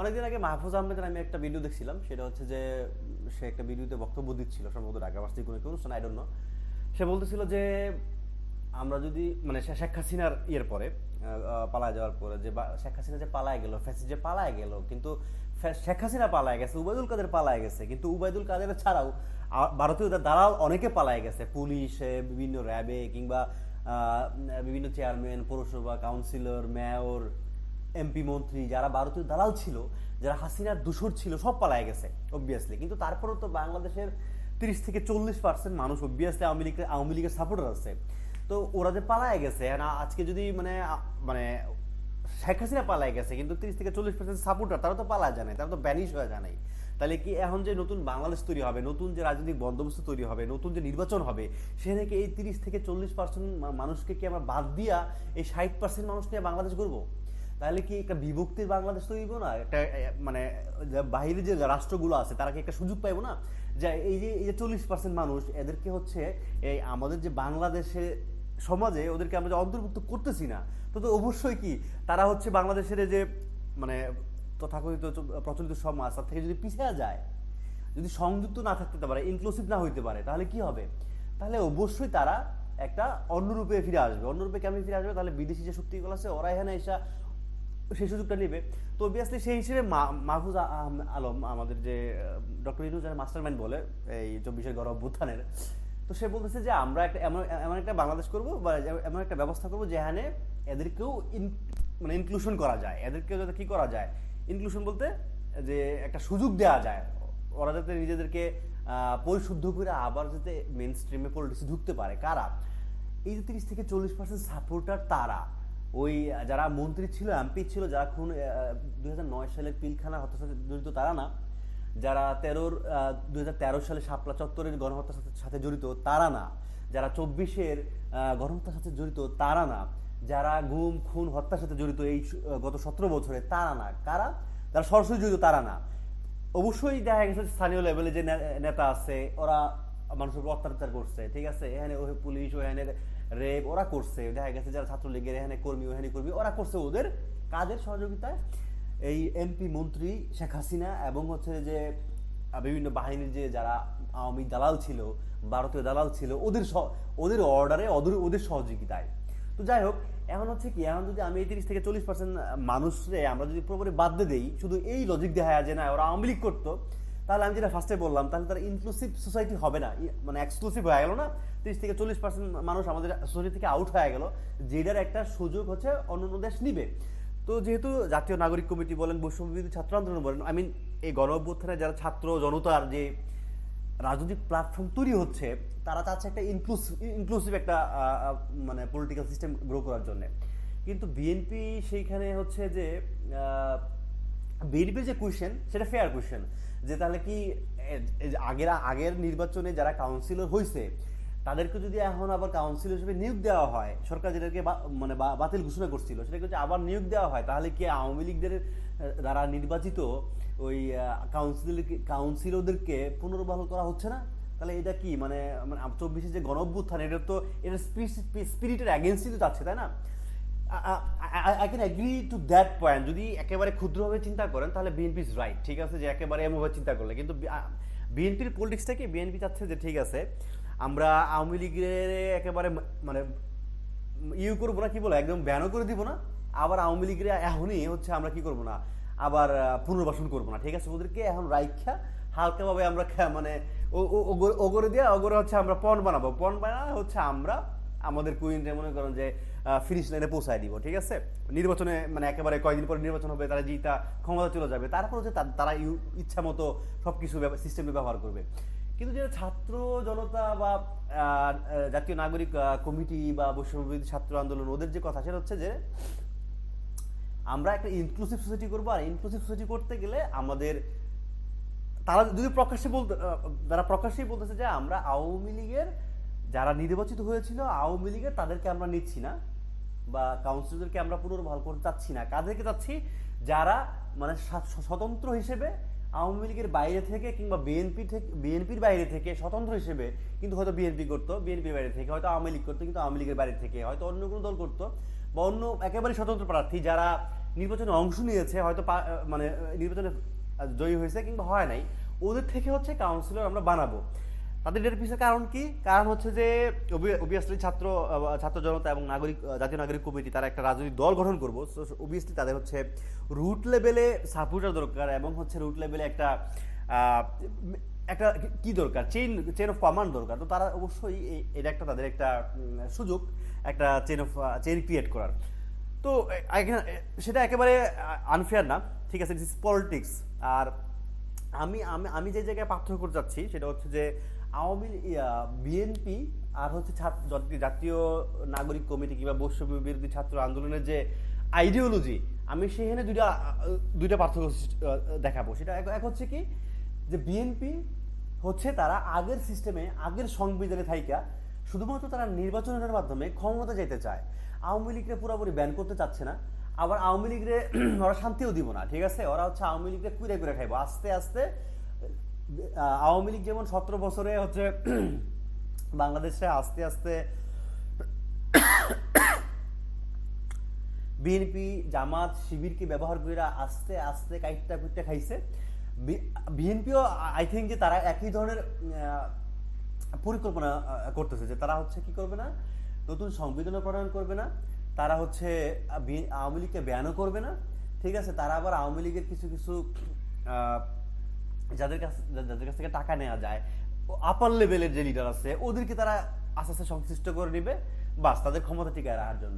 অনেকদিন আগে মাহফুজ আহমেদের আমি একটা ভিডিও দেখছিলাম, সেটা হচ্ছে যে সে একটা ভিডিওতে বক্তব্য দিচ্ছিল, সম্ভবত ঢাকা ভার্সিটি কোনো অনুষ্ঠান আই ডোন্ট নো সে বলতেছিল যে আমরা যদি মানে শেখ হাসিনার ইয়ের পরে পালায় যাওয়ার পরে যে শেখ হাসিনা যে পালায় গেল, ফ্যাসিস যে পালায় গেল, কিন্তু শেখ হাসিনা পালায় গেছে উবাইদুল কাদের পালায় গেছে, কিন্তু উবাইদুল কাদের ছাড়াও ভারতীয় দালাল অনেকে পালায় গেছে, পুলিশে, বিভিন্ন র্যাবে কিংবা বিভিন্ন চেয়ারম্যান, পৌরসভা, কাউন্সিলর, মেয়র এমপি মন্ত্রী, যারা ভারতীয় দালাল ছিল, যারা হাসিনার দূষর ছিল, সব পালায় গেছে অবভিয়াসলি কিন্তু তারপরেও তো বাংলাদেশের তিরিশ থেকে চল্লিশ পার্সেন্ট মানুষ অবভিয়াসলি আওয়ামী লীগের আওয়ামী লীগের সাপোর্টার আছে। তো ওরা যে পালায় গেছে আজকে যদি মানে মানে শেখ হাসিনা পালায় গেছে, কিন্তু তিরিশ থেকে চল্লিশ পার্সেন্ট সাপোর্টার তারা তো পালায় জানে তারা তো ব্যানিশ হয়ে যায় নাই। তাহলে কি এখন যে নতুন বাংলাদেশ তৈরি হবে, নতুন যে রাজনৈতিক বন্দোবস্ত তৈরি হবে, নতুন যে নির্বাচন হবে সেখানে কি এই তিরিশ থেকে চল্লিশ পার্সেন্ট মানুষকে কি আমরা বাদ দিয়া এই ষাট পার্সেন্ট মানুষ নিয়ে বাংলাদেশ করব তাহলে কি একটা বিভক্তির বাংলাদেশ তৈরি না? একটা মানে বাইরে যে রাষ্ট্রগুলো আছে, তারা কি একটা সুযোগ পাইবো না? যে এই যে এই যে চল্লিশ পার্সেন্ট মানুষ, এদেরকে হচ্ছে, এই আমাদের যে বাংলাদেশে সমাজে ওদেরকে আমরা যে অন্তর্ভুক্ত করতেছি না, তো তো অবশ্যই কি তারা হচ্ছে বাংলাদেশের যে মানে তথাকথিত প্রচলিত সমাজ, তার থেকে যদি পিছিয়ে যায়, যদি সংযুক্ত না থাকতে পারে ইনক্লুসিভ না হইতে পারে, তাহলে কি হবে? তাহলে অবশ্যই তারা একটা অন্যরূপে ফিরে আসবে। অন্যরূপে কেমন ফিরে আসবে? তাহলে বিদেশি যে শক্তিগুলো আছে, ওরা এখানে এসে সেই সুযোগটা নেবে। তো অবভিয়াসলি সেই হিসেবে মাহফুজ আলম, আমাদের যে ডক্টর মাস্টার মাইন্ড বলে, এই চব্বিশের গৌরব বুথানের তো সে বলতেছে যে, আমরা একটা এমন এমন একটা বাংলাদেশ করব, বা এমন একটা ব্যবস্থা করব যেখানে এদেরকেও ইন- মানে ইনক্লুশন করা যায়। এদেরকেও যাতে কী করা যায়? ইনক্লুশন বলতে যে, একটা সুযোগ দেওয়া যায়। ওরা যাতে নিজেদেরকে পরিশুদ্ধ করে আবার যাতে মেন স্ট্রিমে পলিটিক্সে ঢুকতে পারে। কারা? এই যে তিরিশ থেকে চল্লিশ পার্সেন্ট সাপোর্টার তারা। ওই যারা মন্ত্রী ছিল, এমপি ছিল, যারা খুন নয় সালের পিলখানা হত্যার সাথে জড়িত তারা না, যারা তেরোর তেরো সালে শাপলা চত্বরের গণহত্যার সাথে সাথে জড়িত তারা না, যারা চব্বিশের গণহত্যার সাথে জড়িত তারা না, যারা গুম, খুন, হত্যার সাথে জড়িত এই গত সতেরো বছরে তারা না, কারা? যারা সরাসরি জড়িত তারা না। অবশ্যই দেখা গেছে স্থানীয় লেভেলে যে নেতা আছে, ওরা মানুষের উপর অত্যাচার করছে, ঠিক আছে? এখানে ওই পুলিশ, ওখানে রেপ ওরা করছে। দেখা গেছে যারা ছাত্রলীগের এখানে কর্মী, ওখানে কর্মী, ওরা করছে ওদের কাদের সহযোগিতায়। এই এমপি মন্ত্রী শেখ হাসিনা এবং হচ্ছে যে বিভিন্ন বাহিনীর যে যারা আওয়ামী দালাল ছিল, ভারতীয় দালাল ছিল, ওদের ওদের অর্ডারে ওদের ওদের সহযোগিতায়। তো যাই হোক, এখন হচ্ছে কি, এখন যদি আমি এই তিরিশ থেকে চল্লিশ পার্সেন্ট মানুষরে আমরা যদি পুরোপুরি বাদ দিয়ে দিই, শুধু এই লজিক দেখা যে না, ওরা আওয়ামী লীগ করতো তাহলে আমি যেটা ফার্স্টে বললাম, তাহলে তার ইনক্লুসিভ সোসাইটি হবে না। মানে এক্সক্লুসিভ হয়ে গেল না। তিরিশ থেকে চল্লিশ পার্সেন্ট মানুষ আমাদের সোসাইটি থেকে আউট হয়ে গেল, যেটার একটা সুযোগ হচ্ছে অন্য অন্য দেশ নিবে। তো যেহেতু জাতীয় নাগরিক কমিটি বলেন, বৈষম্যবিরোধী ছাত্র আন্দোলন বলেন আই মিন এই গণ অভ্যুত্থানে যারা ছাত্র জনতার যে রাজনৈতিক প্ল্যাটফর্ম তৈরি হচ্ছে, তারা চাচ্ছে একটা ইনক্লুসিভ ইনক্লুসিভ একটা মানে পলিটিক্যাল সিস্টেম গ্রো করার জন্য। কিন্তু বিএনপি সেইখানে হচ্ছে যে বিএনপির যে কোয়েশ্চেন সেটা ফেয়ার কোয়েশ্চেন যে তাহলে কি আগের আগের নির্বাচনে যারা কাউন্সিলর হয়েছে তাদেরকে যদি এখন আবার কাউন্সিলর হিসেবে নিয়োগ দেওয়া হয়, সরকার যেটাকে মানে বাতিল ঘোষণা করছিল, সেটাকে যদি আবার নিয়োগ দেওয়া হয়, তাহলে কি আওয়ামী লীগদের দ্বারা নির্বাচিত ওই কাউন্সিল কাউন্সিলরদেরকে পুনর্বহাল করা হচ্ছে না? তাহলে এটা কি মানে মানে চব্বিশে যে গণ অভ্যুত্থান এটা তো, এটা স্পিরিটের অ্যাগেন্স্টই তো যাচ্ছে, তাই না? I can agree to that point যদি একেবারে ক্ষুদ্রভাবে চিন্তা করেন, তাহলে বিএনপি রাইট ঠিক আছে? যে একেবারে এমনভাবে চিন্তা করলে। কিন্তু বিএনপির পলিটিক্সটা কি বিএনপি চাচ্ছে যে ঠিক আছে, আমরা আওয়ামী লীগের একেবারে মানে ইউ করব না, কি বলে একদম ব্যানও করে দিব না। আবার আওয়ামী লীগের এখনই হচ্ছে আমরা কি করব না, আবার পুনর্বাসন করব না, ঠিক আছে? ওদেরকে এখন রাইখা হালকাভাবে আমরা মানে ওগরে দিয়ে, ওগরে হচ্ছে আমরা পণ বানাবো। পণ বানা হচ্ছে আমরা আমাদের কুইনরে মনে করেন যে ফিনিশ লাইনে পৌঁছায় দিব, ঠিক আছে? নির্বাচনে মানে একেবারে কয়েকদিন পরে নির্বাচন হবে, তারা জিতা ক্ষমতা চলে যাবে তারপর হচ্ছে তারা ইচ্ছা মতো সব কিছু সিস্টেমে ব্যবহার করবে। কিন্তু যেটা ছাত্র জনতা বা জাতীয় নাগরিক কমিটি বা বৈষম্যবিরোধী ছাত্র আন্দোলন, ওদের যে কথা সেটা হচ্ছে যে, আমরা একটা ইনক্লুসিভ সোসাইটি করব, আর ইনক্লুসিভ সোসাইটি করতে গেলে আমাদের, তারা যদি প্রকাশ্যে বলতে তারা প্রকাশ্যেই বলতেছে যে, আমরা আওয়ামী লীগের যারা নির্বাচিত হয়েছিল, আওয়ামী লীগের তাদেরকে আমরা নিচ্ছি না বা কাউন্সিলরদেরকে আমরা পুনর্বহাল করতে চাচ্ছি না। কাদেরকে চাচ্ছি? যারা মানে স্বতন্ত্র হিসেবে আওয়ামী লীগের বাইরে থেকে কিংবা বিএনপি থেকে বিএনপির বাইরে থেকে স্বতন্ত্র হিসেবে কিন্তু হয়তো বিএনপি করতো বিএনপির বাইরে থেকে, হয়তো আওয়ামী লীগ করতো, কিন্তু আওয়ামী লীগের বাইরে থেকে, হয়তো অন্য কোনো দল করতো বা অন্য একেবারে স্বতন্ত্র প্রার্থী যারা নির্বাচনে অংশ নিয়েছে, হয়তো মানে নির্বাচনে জয়ী হয়েছে কিংবা হয় নাই, ওদের থেকে হচ্ছে কাউন্সিলর আমরা বানাবো। তাদের এর পিছনে কারণ কি? কারণ হচ্ছে যে অবভিয়াসলি ছাত্র ছাত্র জনতা এবং নাগরিক জাতীয় নাগরিক কমিটি তারা একটা রাজনৈতিক দল গঠন করব। অবভিয়াসলি তাদের হচ্ছে রুট লেভেলে সাপোর্টার দরকার এবং হচ্ছে রুট লেভেলে একটা একটা কি দরকার? চেইন চেইন অফ কমান্ড দরকার। তো তারা অবশ্যই এটা একটা তাদের একটা সুযোগ, একটা চেইন অফ চেইন ক্রিয়েট করার। তো সেটা একেবারে আনফেয়ার না। ঠিক আছে ইটস পলিটিক্স আর আমি আমি আমি যে জায়গায় পার্থক্য করতে যাচ্ছি, সেটা হচ্ছে যে আওয়ামী বিএনপি আর হচ্ছে ছাত্র জাতীয়- নাগরিক কমিটি কিংবা বৈষম্য বিরোধী ছাত্র আন্দোলনের যে আইডিওলজি আমি সেখানে দুইটা দুইটা পার্থক্য দেখাবো। সেটা এক হচ্ছে কি, যে বিএনপি হচ্ছে তারা আগের সিস্টেমে আগের সংবিধানে থাইকা, শুধুমাত্র তারা নির্বাচনের মাধ্যমে ক্ষমতা যেতে চায়। আওয়ামী লীগকে পুরোপুরি ব্যান করতে চাচ্ছে না, আবার আওয়ামী লীগরে ওরা শান্তিও দিব না, ঠিক আছে? ওরা হচ্ছে আওয়ামী লীগকে কুড়ে কুড়ে খাইবো, আস্তে আস্তে আওয়ামী লীগ যেমন সতেরো বছরে হচ্ছে বাংলাদেশে আস্তে আস্তে বিএনপি, জামাত, শিবিরকে ব্যবহার করে আস্তে আস্তে কাইটটা কুইটটা খাইছে। বিএনপিও আই থিঙ্ক যে তারা একই ধরনের পরিকল্পনা করতেছে যে তারা হচ্ছে কি করবে না, নতুন সংবিধানও প্রণয়ন করবে না, তারা হচ্ছে আওয়ামী লীগকে ব্যানও করবে না, ঠিক আছে? তারা আবার আওয়ামী লীগের কিছু কিছু যাদের কাছ যাদের কাছ থেকে টাকা নেওয়া যায় আপার লেভেলের যে লিডার আছে, ওদেরকে তারা আস্তে আস্তে সংশ্লিষ্ট করে নিবে, বাস তাদের ক্ষমতা টিকায় রাখার জন্য।